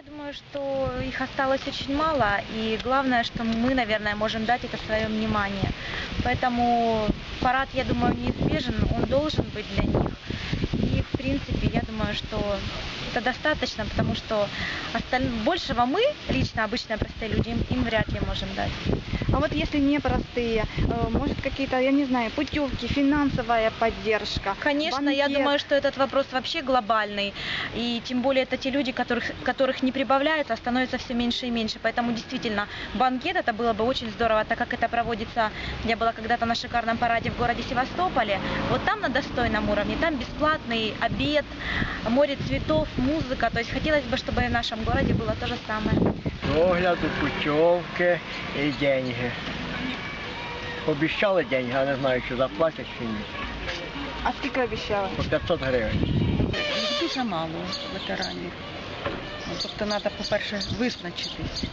Я думаю, что их осталось очень мало, и главное, что мы, наверное, можем дать это свое внимание. Поэтому парад, я думаю, неизбежен, он должен быть для них. И, в принципе, я думаю, что это достаточно, потому что осталь... большего мы, лично обычные простые люди, им, им вряд ли можем дать. А вот если непростые, э, может какие-то, я не знаю, путевки, финансовая поддержка? Конечно, я банкет? думаю, что этот вопрос вообще глобальный. И тем более это те люди, которых, которых не прибавляется, а становится все меньше и меньше. Поэтому действительно банкет это было бы очень здорово, так как это проводится, я была когда-то на шикарном параде в городе Севастополе. Вот там на достойном уровне, там бесплатный обед, море цветов, музыка. То есть хотелось бы, чтобы и в нашем городе было то же самое. Догляду, путівки і деньги. Обіщали деньги, а не знаю, чи заплатять чи ні. А скільки обіцяли? По 500 гривень. Дуже мало ветеранів. Ну, Тобто треба, по-перше, визначитись,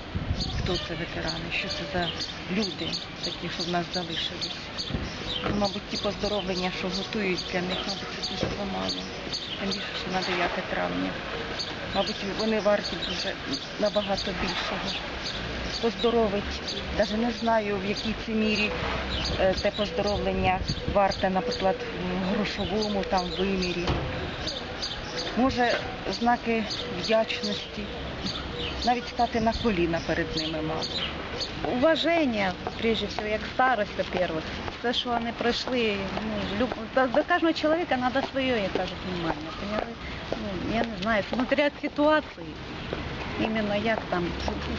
хто це ветерани, що це за люди, такі, що в нас залишились. Мабуть, ті поздоровлення, що готують для них, мабуть, дуже замало. Тим більше, що на 9 травня. Мабуть, вони варті дуже набагато більшого. Поздоровить. Навіть не знаю, в якій це мірі е, те поздоровлення варте, наприклад, в грошовому там вимірі. Може, знаки вдячності, навіть стати на коліна перед ними мало. уважение, прежде всего, як старость, во-первых. Все, що вони пройшли, ну, люб... до, до кожного чоловіка треба своє, як кажуть, внимание, поняли? Ну, я не знаю, смотря ситуации, именно як там,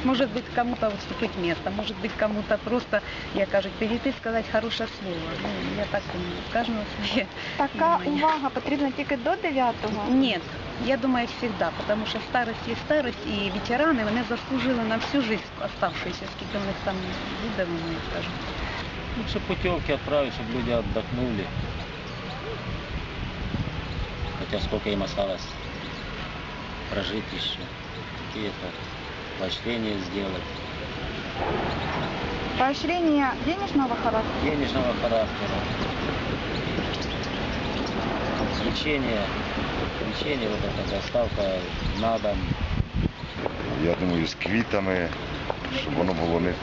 может быть, кому-то уступить место, может быть, кому-то просто, як кажуть, перейти, сказать хорошее слово. Ну, я так думаю, у кожного своє. Така внимание. увага потрібна тільки до 9-го? Нет, я думаю, всегда, потому что старость есть старость, и ветераны, вони заслужили на всю жизнь оставшуюся, скільки в них там буде, вони скажуть. Лучше путевки отправить, чтобы люди отдохнули. Хотя сколько им осталось прожить еще. Какие-то поощрения сделать. Поощрення денежного характеру? Денежного характера. Лечение. Лечение, вот эта доставка на дом. я думаю, з квітами, щоб воно було не. е,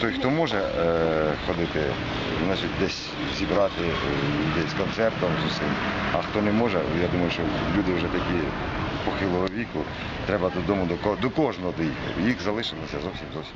Той, хто може е, ходити, значить десь зібрати е, десь концертом з усім. А хто не може, я думаю, що люди вже такі похилого віку, треба додому до, до кожного доїхати. Їх залишилося зовсім зовсім.